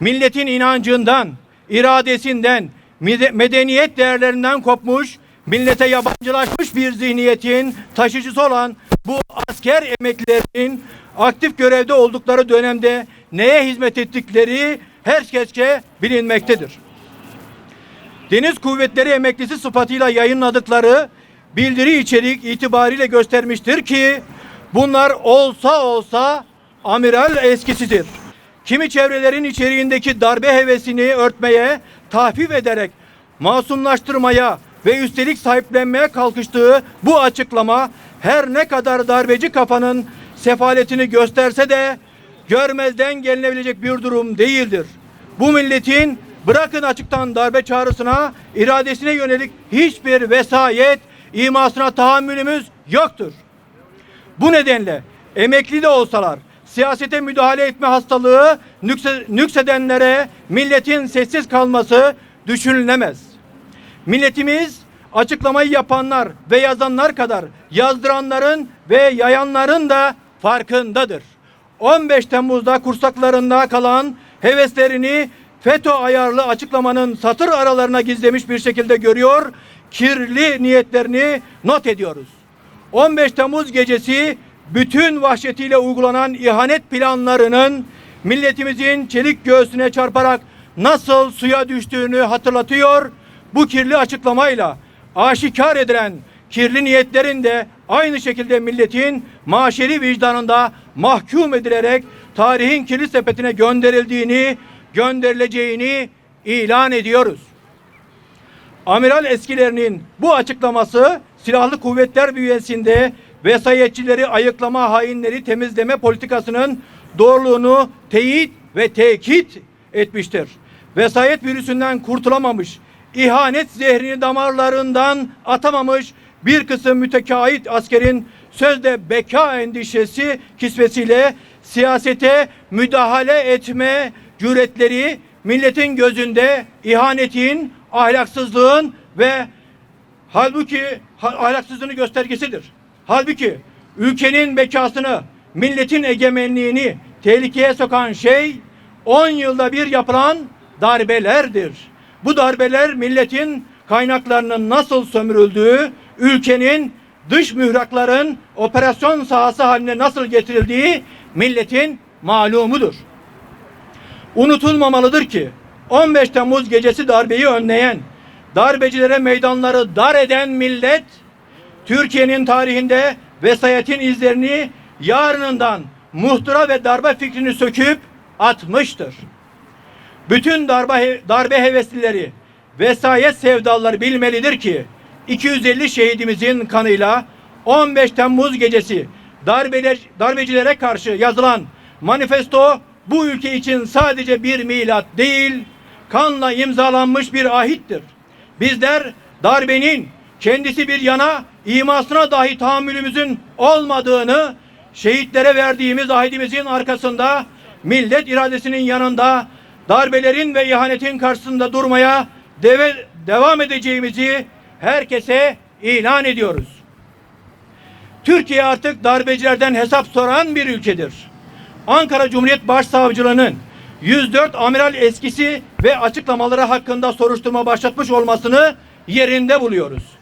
milletin inancından, iradesinden, medeniyet değerlerinden kopmuş, millete yabancılaşmış bir zihniyetin taşıyıcısı olan bu asker emeklilerinin aktif görevde oldukları dönemde neye hizmet ettikleri herkesçe bilinmektedir. Deniz Kuvvetleri Emeklisi sıfatıyla yayınladıkları bildiri içerik itibariyle göstermiştir ki bunlar olsa olsa amiral eskisidir. Kimi çevrelerin içeriğindeki darbe hevesini örtmeye, tahfif ederek masumlaştırmaya ve üstelik sahiplenmeye kalkıştığı bu açıklama her ne kadar darbeci kafanın sefaletini gösterse de görmezden gelinebilecek bir durum değildir. Bu milletin bırakın açıktan darbe çağrısına, iradesine yönelik hiçbir vesayet, imasına tahammülümüz yoktur. Bu nedenle emekli de olsalar siyasete müdahale etme hastalığı nükse, nüksedenlere milletin sessiz kalması düşünülemez. Milletimiz açıklamayı yapanlar ve yazanlar kadar yazdıranların ve yayanların da farkındadır. 15 Temmuz'da kursaklarında kalan heveslerini FETÖ ayarlı açıklamanın satır aralarına gizlemiş bir şekilde görüyor, kirli niyetlerini not ediyoruz. 15 Temmuz gecesi bütün vahşetiyle uygulanan ihanet planlarının milletimizin çelik göğsüne çarparak nasıl suya düştüğünü hatırlatıyor. Bu kirli açıklamayla aşikar edilen kirli niyetlerin de aynı şekilde milletin maşeri vicdanında mahkum edilerek tarihin kirli sepetine gönderildiğini, gönderileceğini ilan ediyoruz. Amiral eskilerinin bu açıklaması silahlı kuvvetler bünyesinde vesayetçileri ayıklama hainleri temizleme politikasının doğruluğunu teyit ve tekit etmiştir. Vesayet virüsünden kurtulamamış, ihanet zehrini damarlarından atamamış bir kısım mütekait askerin sözde beka endişesi kisvesiyle siyasete müdahale etme cüretleri milletin gözünde ihanetin, ahlaksızlığın ve halbuki ha- ahlaksızlığını göstergesidir. Halbuki ülkenin bekasını, milletin egemenliğini tehlikeye sokan şey 10 yılda bir yapılan darbelerdir. Bu darbeler milletin kaynaklarının nasıl sömürüldüğü, ülkenin dış mührakların operasyon sahası haline nasıl getirildiği milletin malumudur. Unutulmamalıdır ki 15 Temmuz gecesi darbeyi önleyen, darbecilere meydanları dar eden millet Türkiye'nin tarihinde vesayetin izlerini yarınından muhtıra ve darbe fikrini söküp atmıştır. Bütün darbe, darbe heveslileri, vesayet sevdalıları bilmelidir ki 250 şehidimizin kanıyla 15 Temmuz gecesi darbeler, darbecilere karşı yazılan manifesto bu ülke için sadece bir milat değil, kanla imzalanmış bir ahittir. Bizler darbenin kendisi bir yana imasına dahi tahammülümüzün olmadığını şehitlere verdiğimiz ahidimizin arkasında millet iradesinin yanında darbelerin ve ihanetin karşısında durmaya deve, devam edeceğimizi herkese ilan ediyoruz. Türkiye artık darbecilerden hesap soran bir ülkedir. Ankara Cumhuriyet Başsavcılığının 104 amiral eskisi ve açıklamaları hakkında soruşturma başlatmış olmasını yerinde buluyoruz.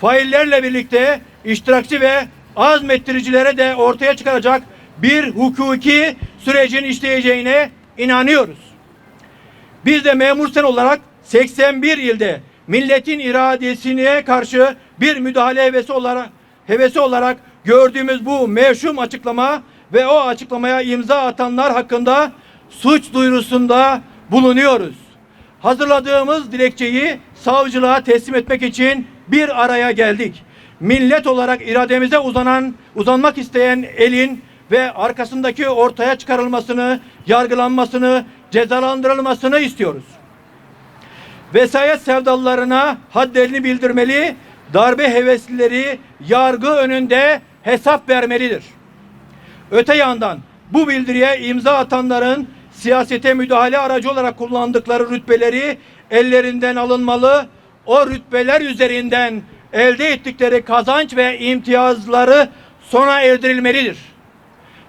Faillerle birlikte iştirakçı ve azmettiricilere de ortaya çıkaracak bir hukuki sürecin işleyeceğine inanıyoruz. Biz de memur sen olarak 81 ilde milletin iradesine karşı bir müdahale hevesi olarak hevesi olarak gördüğümüz bu mevşum açıklama ve o açıklamaya imza atanlar hakkında suç duyurusunda bulunuyoruz. Hazırladığımız dilekçeyi savcılığa teslim etmek için bir araya geldik. Millet olarak irademize uzanan, uzanmak isteyen elin ve arkasındaki ortaya çıkarılmasını, yargılanmasını, cezalandırılmasını istiyoruz. Vesayet sevdalılarına hadlerini bildirmeli, darbe heveslileri yargı önünde hesap vermelidir. Öte yandan bu bildiriye imza atanların siyasete müdahale aracı olarak kullandıkları rütbeleri ellerinden alınmalı, o rütbeler üzerinden elde ettikleri kazanç ve imtiyazları sona erdirilmelidir.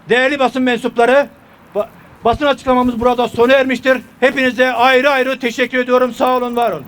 Değerli basın mensupları, ba- Basın açıklamamız burada sona ermiştir. Hepinize ayrı ayrı teşekkür ediyorum. Sağ olun, var olun.